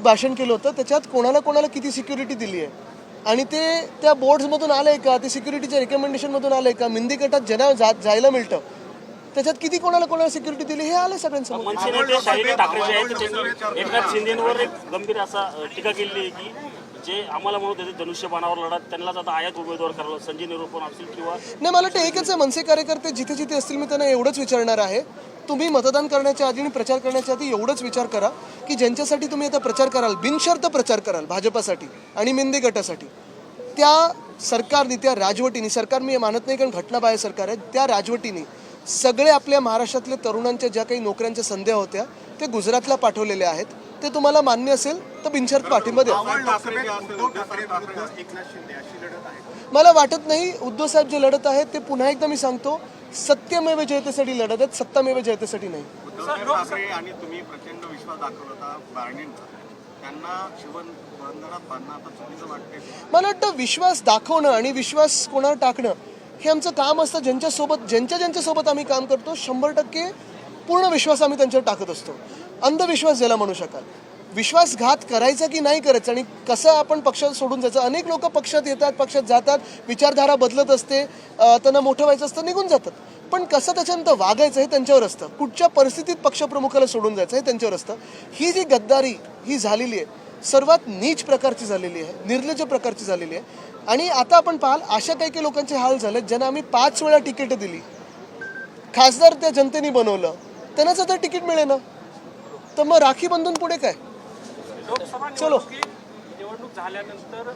एक भाषण केलं होतं त्याच्यात कोणाला कोणाला किती सिक्युरिटी दिली आहे? आणि ते त्या बोर्ड्समधून आलंय का? ते सिक्युरिटीच्या रिकमेंडेशनमधून आलंय का? मिंदी गटात ज्यांना जा जायला मिळतं त्याच्यात किती कोणाला कोणाला सिक्युरिटी दिली हे आलं सगळ्यांसमोर. मनसे नेते शालिनी ठाकरे जे आहेत त्यांनी एकनाथ शिंदेवर एक गंभीर असा अ, टीका केलेली आहे की जे आम्हाला म्हणत होते धनुष्यबाणावर लढत त्यांनाच आता आयात उमेदवार करावं संजय निरूपण असतील किंवा नाही मला वाटतं एकच आहे मनसे कार्यकर्ते जिथे जिथे असतील मी त्यांना एवढंच विचारणार आहे. तुम्ही मतदान करण्याच्या आधी आणि प्रचार करण्याच्या आधी एवढंच विचार करा की ज्यांच्यासाठी तुम्ही आता प्रचार कराल बिनशर्त प्रचार कराल भाजपासाठी आणि मिंदे गटासाठी. त्या सरकारने त्या राजवटीने सरकार मी मानत नाही कारण घटनाबाह्य सरकार आहे त्या राजवटीने सगळे आपल्या महाराष्ट्रातल्या तरुणांच्या ज्या काही नोकऱ्यांच्या संध्या होत्या ते गुजरातला पाठवलेले आहेत. ते तुम्हाला मान्य असेल तर बिनशर्त पाठिंबा द्या. मला वाटत नाही उद्धव साहेब जे लढत आहेत ते पुन्हा एकदा मी सांगतो सत्यमेव जयतेसाठी लढत आहेत सत्तामेव जयतेसाठी नाही. ठाकरे आणि तुम्ही प्रचंड विश्वास दाखवला होता मला वाटतं विश्वास दाखवणं आणि विश्वास कोणावर टाकणं हे आमचं काम असतं. ज्यांच्यासोबत ज्यांच्या ज्यांच्यासोबत आम्ही काम करतो शंभर टक्के पूर्ण विश्वास आम्ही त्यांच्यावर टाकत असतो. अंधविश्वास ज्याला म्हणू शकाल. विश्वासघात करायचा की नाही करायचा आणि कसं आपण पक्षात सोडून जायचं? अनेक लोक पक्षात येतात पक्षात जातात विचारधारा बदलत असते त्यांना मोठं व्हायचं असतं निघून जातात. पण कसं त्याच्यानंतर वागायचं हे त्यांच्यावर असतं. कुठच्या परिस्थितीत पक्षप्रमुखाला सोडून जायचं हे त्यांच्यावर असतं. ही जी गद्दारी ही झालेली आहे सर्वात नीच प्रकारची झालेली आहे निर्लज्ज प्रकारची झालेली आहे. आणि आता आपण पाहाल अशा काही काही लोकांचे हाल झाले ज्यांना आम्ही पाच वेळा तिकीट दिली. खासदार त्या जनतेने बनवलं. त्यांनाच आता तिकीट मिळेना. तर मग राखी बंधून पुढे काय? चलो. निवडणूक झाल्यानंतर